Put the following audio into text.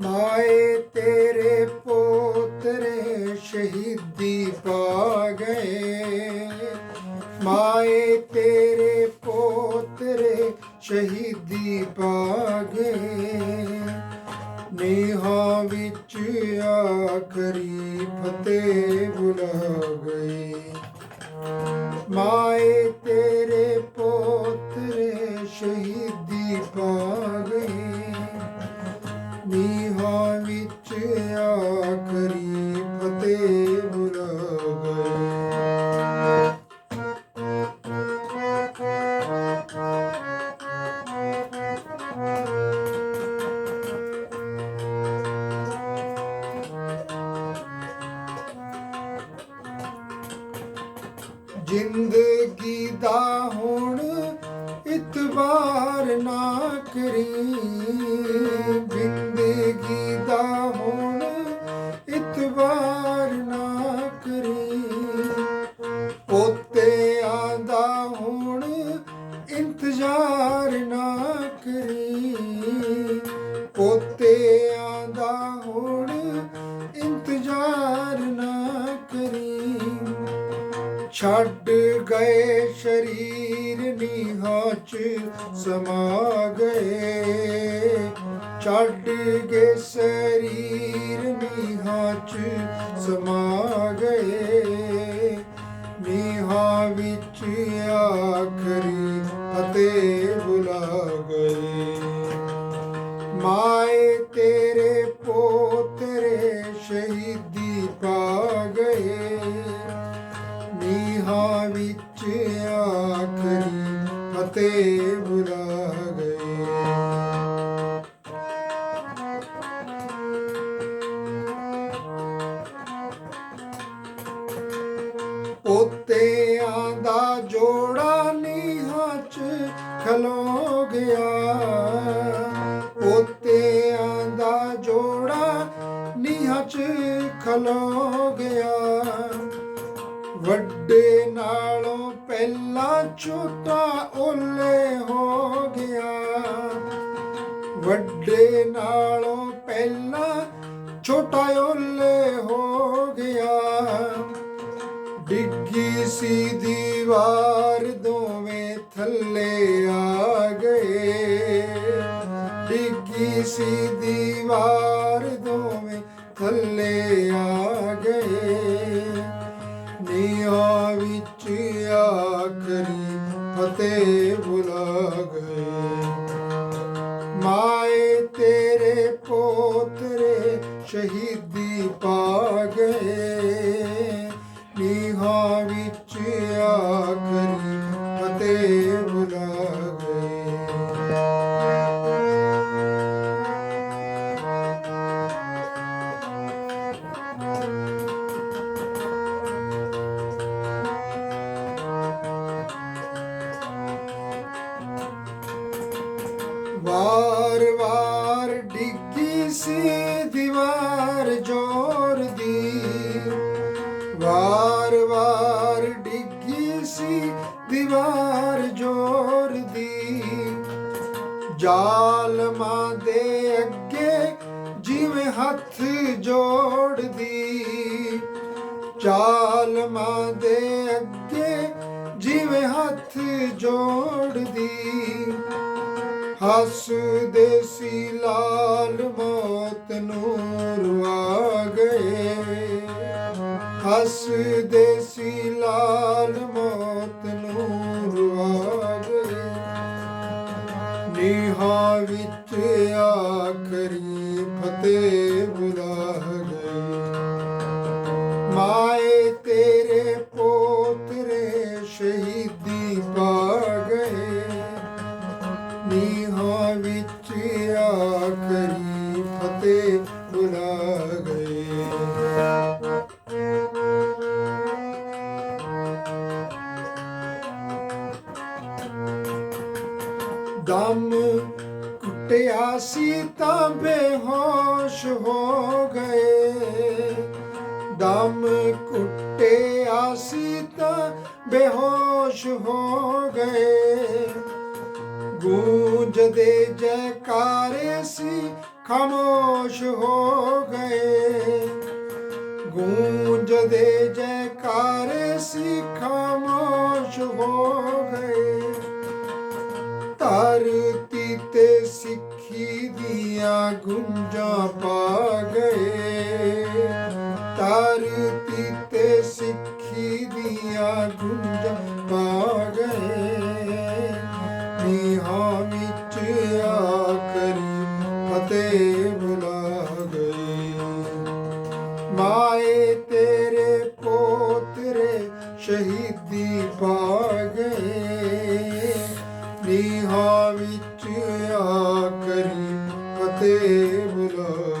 ਮਾਏ ਤੇਰੇ ਪੋਤਰੇ ਸ਼ਹੀਦੀ ਪਾ ਗਏ। ਮਾਏ ਤੇਰੇ ਪੋਤਰੇ ਸ਼ਹੀਦੀ ਪਾ ਗਏ। ਨੀਹਾਂ ਵਿੱਚ ਆਖਰੀ ਫਤਿਹ ਬੁਲਾ ਗਏ। ਮਾਏ ਆਖਰੀ ਬੁਲਾ ਗਏ ਜ਼ਿੰਦਗੀ ਦਾ ਹੁਣ ਇਤਬਾਰ ਨਾ ਕਰੀ ਜ਼ਿੰਦਗੀ ਛੱਡ ਗਏ ਸ਼ਰੀਰ ਨੀਹਾਂ ਚ ਸਮਾ ਗਏ। ਛੱਡ ਗਏ ਸਰੀਰ ਨੀਹਾਂ ਚ ਸਮਾ ਗਏ। ਨੀਹਾਂ ਵਿੱਚ ਆਖਰੀ ਅਤੇ ਬੁਲਾ ਗਏ। ਆਖਰੀ ਫਤਿਹ ਬੁਲਾ ਗਏ ਪੋਤਿਆਂ ਦਾ ਜੋੜਾ ਨੀਹਾਂ 'ਚ ਖਲੋ ਗਿਆ। ਪੋਤਿਆਂ ਦਾ ਜੋੜਾ ਨੀਹਾਂ 'ਚ ਖਲੋ ਗਿਆ। ਵੱਡੇ ਨਾਲੋਂ ਪਹਿਲਾਂ ਛੋਟਾ ਓਲੇ ਹੋ ਗਿਆ। ਵੱਡੇ ਨਾਲੋਂ ਪਹਿਲਾਂ ਛੋਟਾ ਓਲੇ ਹੋ ਗਿਆ। ਡਿੱਗੀ ਸੀ ਦੀਵਾਰ ਦੋਵੇਂ ਥੱਲੇ ਆ ਗਏ। ਡਿੱਗੀ ਸੀ ਫਤਿਹ ਬੁਲਾ ਗਏ। ਮਾਏ ਤੇਰੇ ਪੋਤਰੇ ਸ਼ਹੀਦੀ ਪਾ ਗਏ। ਵਾਰ ਵਾਰ ਡਿੱਗੀ ਸੀ ਦੀਵਾਰ ਜੋਰ ਦੀ। ਵਾਰ ਵਾਰ ਡਿੱਗੀ ਸੀ ਦੀਵਾਰ ਜੋਰ ਦੀ। ਜ਼ਾਲਮਾਂ ਦੇ ਅੱਗੇ ਜਿਵੇਂ ਹੱਥ ਜੋੜਦੀ। ਜ਼ਾਲਮਾਂ ਦੇ ਅੱਗੇ ਜਿਵੇਂ ਹੱਥ ਜੋੜਦੀ। ਹੱਸਦੇ ਸੀ ਲਾਲ ਮੌਤ ਨੂੰ ਰਵਾ ਗਏ। ਹੱਸਦੇ ਸੀ ਲਾਲ ਮੌਤ ਨੂੰ ਰਵਾ ਗਏ। ਨੀਹਾਂ ਵਿੱਚ ਆਖਰੀ ਫਤਿਹ ਬੇਹੋਸ਼ ਹੋ ਗਏ। ਦਮ ਕੁੱਟਿਆ ਸੀ ਤਾਂ ਬੇਹੋਸ਼ ਹੋ ਗਏ। ਗੂੰਜਦੇ ਜੈਕਾਰੇ ਸੀ ਖਾਮੋਸ਼ ਹੋ ਗਏ। ਗੂੰਜਦੇ ਜੈਕਾਰੇ ਸੀ ਖਾਮੋਸ਼ ਧਰਤੀ ਤੇ ਸਿੱਖੀ ਦੀਆਂ ਗੁੰਜਾਂ ਪਾ ਗਏ ਨੀਹਾਂ ਵਿੱਚ ਆਖਰੀ ਫਤਿਹ ਬੁਲਾ ਗਏ ਮਾਏ ਤੇਰੇ ਪੋਤਰੇ ਸ਼ਹੀਦੀ ਪਾ ਗਏ ਨੀਹਾਂ ਵਿੱਚ ਆਖਰੀ ਫਤਿਹ ਬੁਲਾ